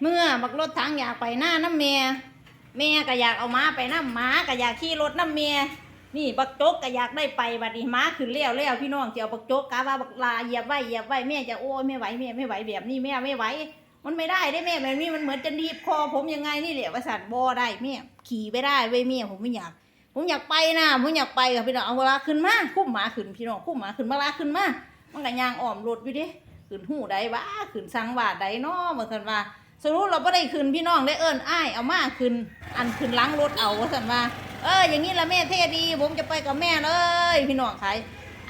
เมื่อบักรถถังอยากไปหน้าน้ำเมียแม่ก็อยากเอาม้าไปน้ำหม้าก็อยากขี่รถน้ำเมียนี่บักโจกก็อยากได้ไปบัดนี้ม้าขึ้นเลี้ยวเลี้ยวพี่น้องเจียวบักโจกกะว่าบักลาเหยียบไว้เหยียบไว้แม่จะโอ้ยไม่ไหวแม่ไม่ไหวแบบนี้แม่ไม่ไหวมันไม่ได้ได้แม่แบบนี้มันเหมือนจะหนีบคอผมยังไงนี่แหละว่าสัตว์บ่ได้แม่ขี่ไม่ได้เว้ยแม่ผมไม่อยาก ผมอยากไปนะผมอยากไปกับพี่น้องเอาเวลาขึ้นมาคุ้มหมาขึ้นพี่น้องคุ้มหมาขึ้นเวลาขึ้นมามันก็ยางอ้อมรถอยู่เดิขึ้นหูใดวะขึ้นสังวาดใดเนาะว่าซั่นว่า สรุปเราไม่ได้ขึ้นพี่น้องได้เอิ้นอ้ายเอามาขึ้นอันขึ้นล้างรถเอาว่าซั่นว่า เอออย่างนี้ละแม่เท่ดี ผมจะไปกับแม่เลยพี่น้องขาย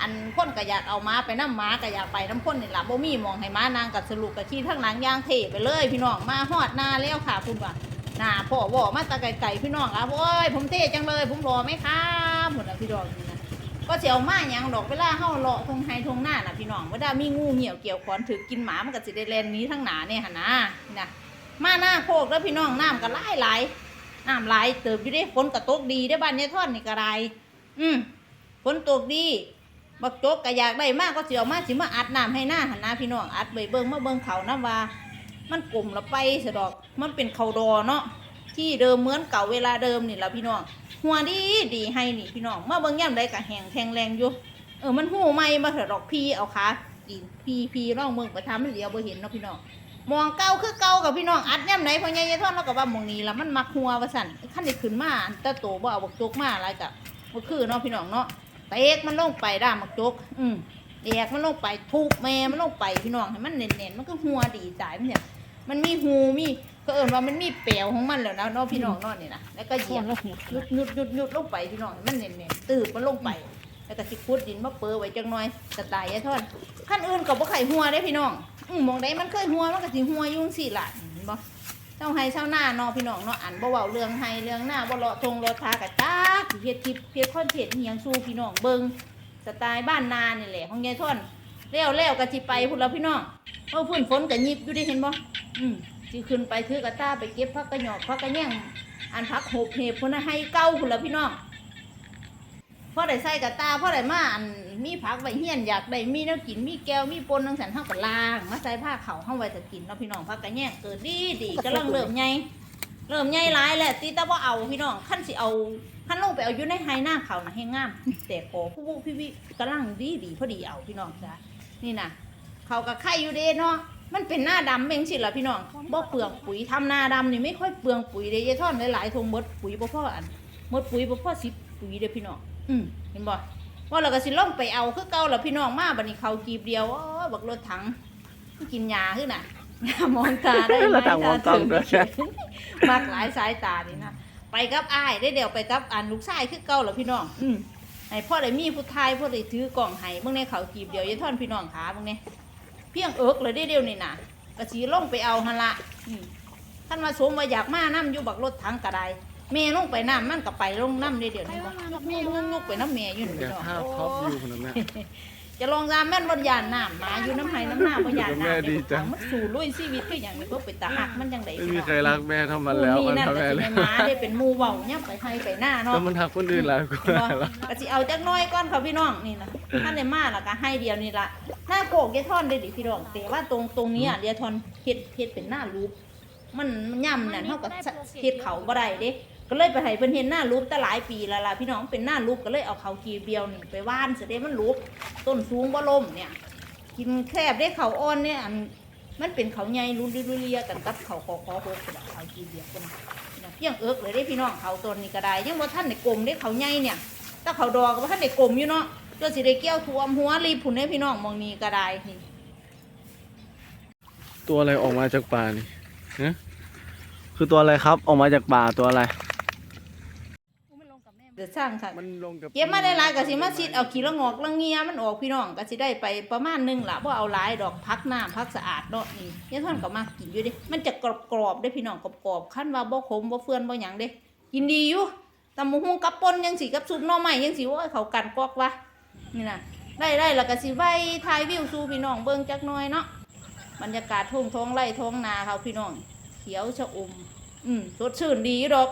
อันคนก็อยากเอาม้าไปน้ำม้าก็อยากไปน้ำคนนี่ล่ะบ่มีมองให้ม้านางกับสรุปกับขี่ทั้งหลังยางเทไปเลย พี่น้องมาฮอดหน้าแล้วค่ะคุณว่าหน่าพ่อบอกมาตะไก่ๆพี่น้องครับโอ้ยผมเท่จังเลย ผมรอไหมครับหมดแล้วพี่น้องนะ ก็เสียวมาหยังดอกเวลาเฮาเลาะทงไฮทงหน้าน่ะพี่น้องเวลามีงูเหี่ยวเกี่ยวขอนถือกินหมามันก็สิได้แลนนี้ทั้งหนาเนี่ยหั่นนะนะมาหน้าโคกแล้วพี่น้องน้ำก็ไหลไหลน้ำไหลเติบอยู่เด้ฝนก็ตกดีได้บ้านยายทอดนี่ก็ได้อืมฝนตกดีบักโจกก็อยากได้มากก็เสียวมาสิมาอัดน้ำให้หน้าหั่นนะพี่น้องอัดไปเบิ่งมาเบิ่งเขานะว่า มันกลุ่มละไปสะดอก มันเป็นเขาดอเนาะ ที่เดิมเหมือนเก่าเวลาเดิมนี่แหละพี่น้องหัวดีดีให้นี่พี่น้องเมื่อเบิ่งย่ำใดกะแหงแทงแรงอยู่เออมันหูไม่มาเถอะดอกพี่เอาขาดีพี่พี่ร่องเมืองไปทำมันเหลียวบ่เห็นเนาะพี่น้องมองเก่าคือเก่ากับพี่น้องอัดย่ำไหนพอใหญ่ยท่อนแล้วก็ว่ามองนี้ละมันมักหัวว่าสั่นขั้นได้ขึ้นมาอันต่โตบ่เอาบักจกมาอะไรกับบ่คือเนาะพี่น้องเนาะเตกมันลงไปด้ามบักจก อืมแอกมันลงไปทุบแม่มันลงไปพี่น้องให้มันเน่นๆมันก็หัวดีใจมันเนี่ยมันมีหูมี ก็เอิญว่ามันมีเปลวของมันแล้วนะเนาะพี่น้องเนาะนี่นะแล้วก็เหยียบยุดยุดยุดยุดลงไปพี่น้องให้มันเน่นๆตืบมันลงไป แล้วก็สิคุดดินมาเปื้อไว้จังหน่อยสไตล์ยายทอดขั้นอื่นก็บ่ไข่หัวได้พี่น้องอืมหมองใดมันเคยหัวมันก็สิหัวอยุ่จั่งสิล่ะเห็นบ่เจ้าไห้เจ้าหน้าเนาะพี่น้องเนาะอันบ่เว้าเรื่องไห้เรื่องหน้าบ่เลาะทงเลาะทากะจักสิเฮ็ดคลิปเฮ็ดคอนเทนต์อีหยังสู่พี่น้องเบิ่งสไตล์บ้านนานี่แหละของยายทอนแล้วแล้วก็สิไปพุ่นแล้วพี่น้องเออพุ่นฝนก็หยิบอยู่ได้เห็นบ่อืม สิขึ้นไปถือกระต้าไปเก็บผักกระหยอกผักกระแยงอันผักหบเห็บพุ่นน่ะให้เก่าพุ่นล้วพี่น้องพ่อได้ใส่กระตาพ่อได้มาอันมีผักใบเฮียนอยากได้มีน้ำกินมีแก้วมีปนทั้งสันเท่ากับลางมาใส่ผ้าเขาวเฮาไว้จะกินเนาะพี่น้องผักกระแยงเกิดดีดีกำลังเริ่มใหญ่เริ่มใหญ่หลายแหละตีตาบ่าเอาพี่น้องขั้นสิเอาขั้นลงไปเอาอยู่ในไฮหน้าเขานะให้งามแต่ขอผู้พี่พี่กำลังดีดีพอดีเอาพี่น้องจ้ะนี่นะเขากับไข่อยู่เด้เนาะ มันเป็นหน้าดำเองสิล่ะพี่น้องบ่เปลืองปุ๋ยทำหน้าดำนี่ไม่ค่อยเปลืองปุ๋ยเด้ยายท่อนหลายๆทงหมดปุ๋ยบ่พออันหมดปุ๋ยบ่พอสิบปุ๋ยเด้อพี่น้องอืมเห็นบ่ว่าเราก็สิลงไปเอาคือเก่าแล้วพี่น้องมาบัดนี้เขากีบเดียวโอ้ยบักรถถังกินยาขึ้นน่ะมองตาได้ไหมเราต่างมองกล้องด้วยนะมากหลายสายตานี่นะไปกับอ้ายได้เดี๋ยวไปกับอันลูกชายคือเก่าแล้วพี่น้อง อืมให้พ่อได้มีผู้ทายพ่อได้ถือกล่องให้เมื่อในเขากีบเดียวยายท่อนพี่น้องขาเมื่อในเพียงเอิกเลยได้เดียวนี่น่ะก็สีลงไปเอาหันละอืมท่านมาสมมาอยากมาน้ำอยู่บักรถถังกระไดแม่ลงไปน้ำมันก็ไปลงน้ำได้เดี๋ยวนี้บ่ยกยกยกไปน้ำแม่อยู่นี่เดี๋ยวพี่น้องภาพท็อปวิวคนนั้นแม่ จะลองตามแม่นบนยานน้ำหมาอยู่น้ำไห้น้ำหน้าบนยานน้ำแม่ดีจัง มันสู่ลุยชีวิตคืออย่างนี้ก็เป็นตาหักมันจังไดไม่มีใครรักแม่เท่ามันแล้วนี่มันนั่นทำก็แม่สิเลเป็ยนหมาได้เป็นหมูเบาเนี่ยไปให้ไปหน้าเนาะแต่มันทักคนอื่นหลายกว่าเนาะแล้วก็สิเอาจักหน้อยก้อนค่ะพี่น้องนี่นะท่านได้มาแล้วก็ให้เดียวนี่ละหน้าโกกยายท่อนได้ดิพี่น้องแต่ว่าตรงตรงนี้อะยายท่อนเฮ็ดเฮ็ดเป็นหน้ารูปมันมันย่ำนั่นเท่ากับเฮ็ดเขาบ่ได้เด้ ก็เลยไปให้เพิ่นเห็นหน้ารูปแต่หลายปีแล้วล่ะพี่น้องเป็นหน้ารูปก็เลยเอาเขากีเดียวนี่ไปว่านเสด็จมันรูปต้นสูงบ่ล่มเนี่ย กินแคบได้เขาอ่อนเนี่ยอันมันเป็นเขาใหญ่รุนริเรียกันกับเขาคอคอโคกรเขากีเดียวกันนะเพียงเอิกเลยได้พี่น้องเขาต้นนี้ก็ได้ยังว่าท่านในกลมได้เขาใหญ่เนี่ยถ้าเขาดอกก็บ่ท่านในกลมอยู่เนาะจนสิได้เกี่ยวท่วมหัวรีบผุนให้พี่น้องมองนี้ก็ได้นี่ตัวอะไรออกมาจากป่านี่ฮะคือตัวอะไรครับออกมาจากป่าตัวอะไร ดี๋ยวสร้างค่ะมันลงกับเก็บมาได้หลายก็สิมาซิดเอาขี้ละงอกละเงียมันออกพี่น้องก็สิได้ไปประมาณหนึงล่ะบ่เอาหลายดอกพักน้ำพักสะอาดเนาะนี่ยายท่านก็มากินอยู่เดิมันจะกรอบๆได้พี่น้องกรอบๆคันว่าบ่ขมบ่เฟื่อนบ่หยังเด้กินดีอยู่ตำบักหุ่งกับป่นยังสิกับซุปหน่อไม้ยังสิโอ้ยเขากันกอกวะนี่น่ะได้ได้แล้วก็สิไว้ถ่ายวิวสู่พี่น้องเบิ่งจักหน่อยเนาะบรรยากาศทุ่งท้องไร่ท้องนาเขาพี่น้องเขียวชะอุ่มอืมสดชื่นดีอยู่ดอก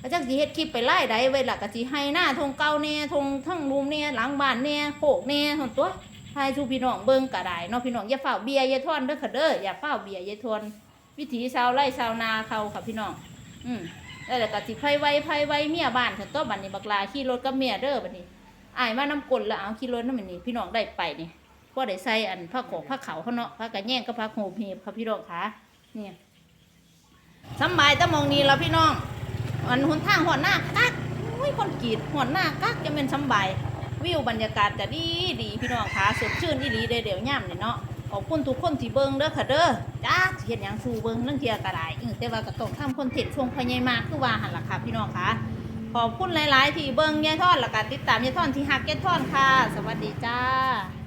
ก็จักสิเฮ็ดคลิปไปไล่ใดไว้ล่ะก็สิให้หน้าทงเก่าแน่ทงทั้งรูมแน่หลังบ้านแน่โคกแน่ทนตัวให้สู่พี่น้องเบิ่งก็ได้เนาะพี่น้องอย่าเฝ้าเบียร์อย่าทอนเด้อค่ะเด้ออย่าเฝ้าเบียร์อย่าทอนวิถีชาวไร่ชาวนาเขาค่ะพี่น้อง อืมแล้วก็สิไผไว้ไผไว้เมียบ้านฉันตัวบัดนี้บักลาขี่รถกับเมียเด้อบัดนี้อายมาน้ำกลแล้วเอาขี่รถน้ำมันนี่พี่น้องได้ไปนี่พอได้ใส่อันผ้าขอกผ้าขาวเขาเนาะผ้ากระแยงกับผ้าโฮมเฮบค่ะพี่น้องค่ะเนี่ยสบายตะมองนี้แล้วพี่น้อง อันหนทางหอนหน้ากักอุ้ยคนกรีดหอนหน้ากักจะเป็นสบายวิวบรรยากาศจะดีดีพี่น้องค่ะสดชื่นอีหลีเด้อเดี๋ยวย่ำเนี่ยเนาะขอบคุณทุกคนที่เบิ่งเด้อค่ะเด้อจ้าเห็นอย่างสูเบิ่งเรื่งเทียกระไดเออแต่ว่าก็ต้องทำคอนเทนต์ช่วงพญายมากคือว่าหันล่ะค่ะพี่น้องค่ะขอบคุณหลาย ๆ ที่เบิ่งยายทอดแล้วก็ติดตามยายทอดที่ฮักยายทอดค่ะ สวัสดีจ้า